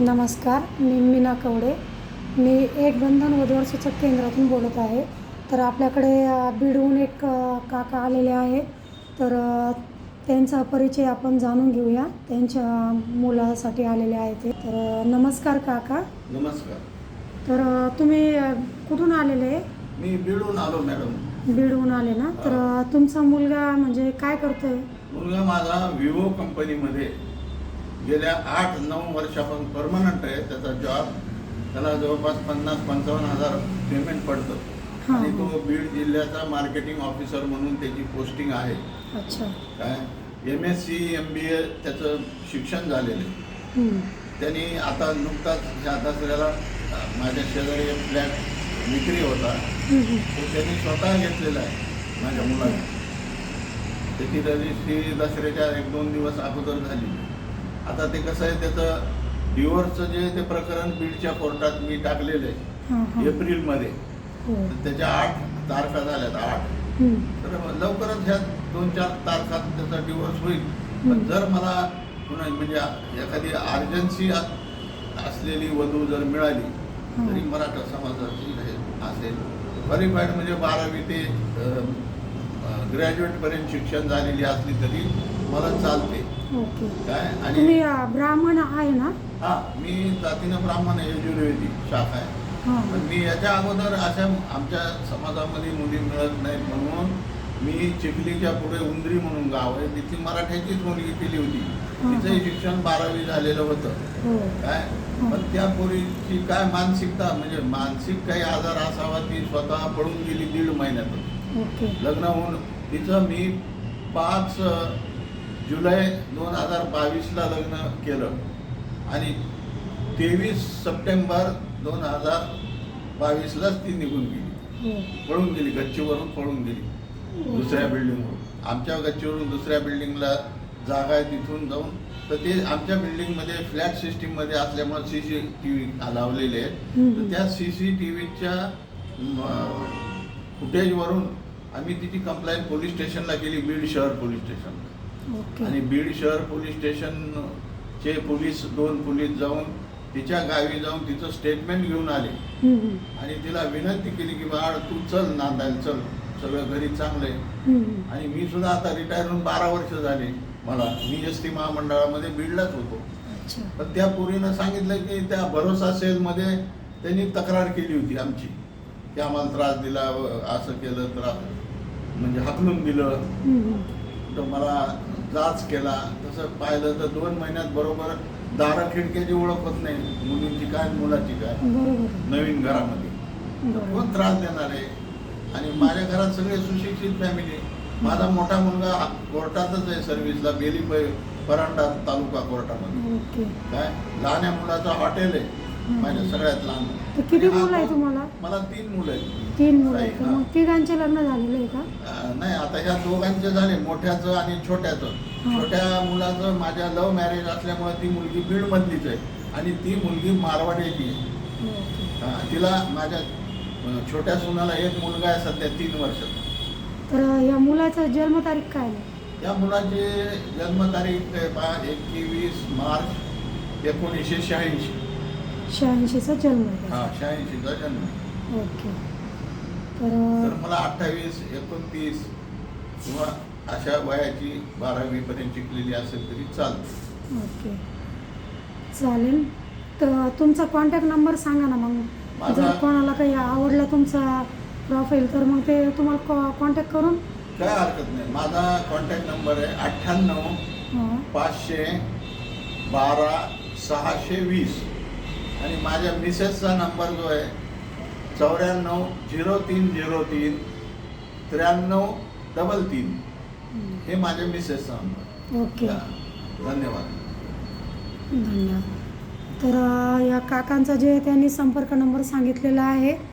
नमस्कार मी मीना कवडे. मी एक बंधन वधूवर सूचक केंद्रातून बोलत आहे. तर आपल्याकडे बीडहून एक काका आलेले आहे तर त्यांचा परिचय आपण जाणून घेऊया. त्यांच्या मुलासाठी आलेले आहे ते. तर नमस्कार काका. नमस्कार. तर तुम्ही कुठून आलेले? मी बीडून आलो मॅडम. बीडहून आले ना? तर तुमचा मुलगा म्हणजे काय करतोय? मुलगा माझा विवो कंपनीमध्ये गेल्या आठ नऊ वर्षापासून परमनंट आहे. त्याचा जॉब त्याला जवळपास पन्नास पंचावन्न हजार पेमेंट पडतं. आणि तो. बीड जिल्ह्याचा मार्केटिंग ऑफिसर म्हणून त्याची पोस्टिंग आहे. काय? M S C M B A त्याचं शिक्षण झालेलं आहे. त्यांनी आता नुकताच ह्या दसऱ्याला माझ्या शेजारी एक फ्लॅट विक्री होता. तो त्यांनी स्वतः घेतलेला आहे माझ्या मुलाने त्याची रजिस्ट्री दसऱ्याच्या एक दोन दिवस अगोदर झाली. आता ते कसं आहे त्याचं डिवोर्सचं जे ते प्रकरण बीडच्या कोर्टात मी टाकलेलं आहे एप्रिलमध्ये हो तर त्याच्या आठ तारखा झाल्यात आठ. तर लवकरच ह्या दोन चार तारखात त्याचा डिवोर्स होईल पण. जर मला म्हणजे एखादी अर्जन्सी असलेली वधू जर मिळाली. तरी मराठा समाजाची असेल क्वालिफाईड म्हणजे बारावी ते ग्रॅज्युएटपर्यंत शिक्षण झालेली असली तरी मला चालते. ओके. काय? आणि तुम्ही अ, ब्राह्मण आहे ना? हा मी जातीनं ब्राह्मण आहे यजुर्वेदी शाखा आहे. हां. पण मी याच्या अगोदर अशा आमच्या समाजामध्ये मुली मिळत नाहीत म्हणून मी चिखलीच्या पुढे उंदरी म्हणून गाव आहे. तिथली मराठ्याचीच मुलगी केली होती. तिचंही हा. शिक्षण बारावी झालेलं होतं. हो. काय? पण त्या पोरीची काय मानसिकता म्हणजे मानसिक काही आजार असावा ती स्वतः पळून गेली दीड महिन्यातच ओके. लग्न होऊन तिचं मी पाच जुलै दोन हजार बावीसला लग्न केलं. आणि तेवीस सप्टेंबर दोन हजार बावीसलाच ती निघून गेली. हो. पळून गेली गच्चीवरून पळून गेली. दुसऱ्या बिल्डिंगवरून आमच्या गच्चीवरून दुसऱ्या बिल्डिंगला जागा आहे तिथून जाऊन. तर ते आमच्या बिल्डिंगमध्ये फ्लॅट सिस्टीममध्ये असल्यामुळे सी सी टी व्ही लावलेले आहेत. तर त्या सी सी टी व्हीच्या फुटेजवरून आम्ही तिची कंप्लेंट पोलीस स्टेशनला केली बीड शहर पोलीस स्टेशनला ओके. आणि बीड शहर पोलीस स्टेशनचे पोलीस दोन पोलीस जाऊन तिच्या गावी जाऊन तिचं स्टेटमेंट घेऊन आले. आणि तिला विनंती केली की बाळ तू चल नांदायला चल. सगळं घरी चांगलं आहे. आणि मी सुद्धा आता रिटायर होऊन बारा वर्ष झाले. मला मी एस टी महामंडळामध्ये बीडलाच होतो. पण त्या पोरीनं सांगितलं की त्या भरोसा सेलमध्ये त्यांनी तक्रार केली होती आमची. की आम्हाला त्रास दिला असं केलं त्रास म्हणजे हाकलून दिलं. तर मला जाच केला. तसं पाहिलं तर दोन महिन्यात बरोबर दारा खिडक्याची ओळख होत नाही. मुलींची काय मुलाची काय. नवीन घरामध्ये. कोण त्रास देणार आहे? आणि माझ्या घरात सगळे सुशिक्षित फॅमिली माझा मोठा मुलगा कोर्टातच आहे सर्व्हिसला बेली पै- परांडा तालुका कोर्टामध्ये. काय? लहान्या मुलाचं हॉटेल आहे. माझ्या सगळ्यात लहान. किती मुलं आहे तुम्हाला? मला तीन मुलं आहेत. तीन मुलं आहेत. मग तिघांचे लग्न झालेलं आहे का? नाही आता ह्या दोघांचे झाले मोठ्याचं आणि छोट्याचं. छोट्या मुलाचं माझ्या लव्ह मॅरेज असल्यामुळे ती मुलगी बीडमधलीच आहे. आणि ती मुलगी मारवाड्याची तिला माझ्या छोट्या सुनाला एक मुलगा आहे सध्या तीन वर्षाचा. तर या मुलाचं जन्मतारीख काय आहे? या मुलाची जन्मतारीख आहे पहा एकवीस मार्च एकोणीसशे शहाऐंशी. शहाऐंशीचा जन्म हा त्याचा. शहाऐंशीचा जन्म ओके. तर तर मला अठ्ठावीस एकोणतीस किंवा अशा वयाची बारावीपर्यंत शिकलेली असेल तरी चालते. ओके. चालेल. तर तुमचा कॉन्टॅक्ट नंबर सांगा ना मग. जर कोणाला काही आवडला तुमचा प्रोफाईल तर मग ते तुम्हाला कॉ कॉन्टॅक्ट करून? काय हरकत नाही. माझा कॉन्टॅक्ट नंबर आहे अठ्ठ्याण्णव हां. पाचशे बारा सहाशे वीस. आणि माझ्या मिसेसचा नंबर जो आहे चौऱ्याण्णव झिरो तीन झिरो तीन त्र्याण्णव डबल तीन. हे माझ्या मिसेसचा नंबर ओके. धन्यवाद. धन्यवाद. तर या काकांचा जे त्यांनी संपर्क नंबर सांगितलेला आहे.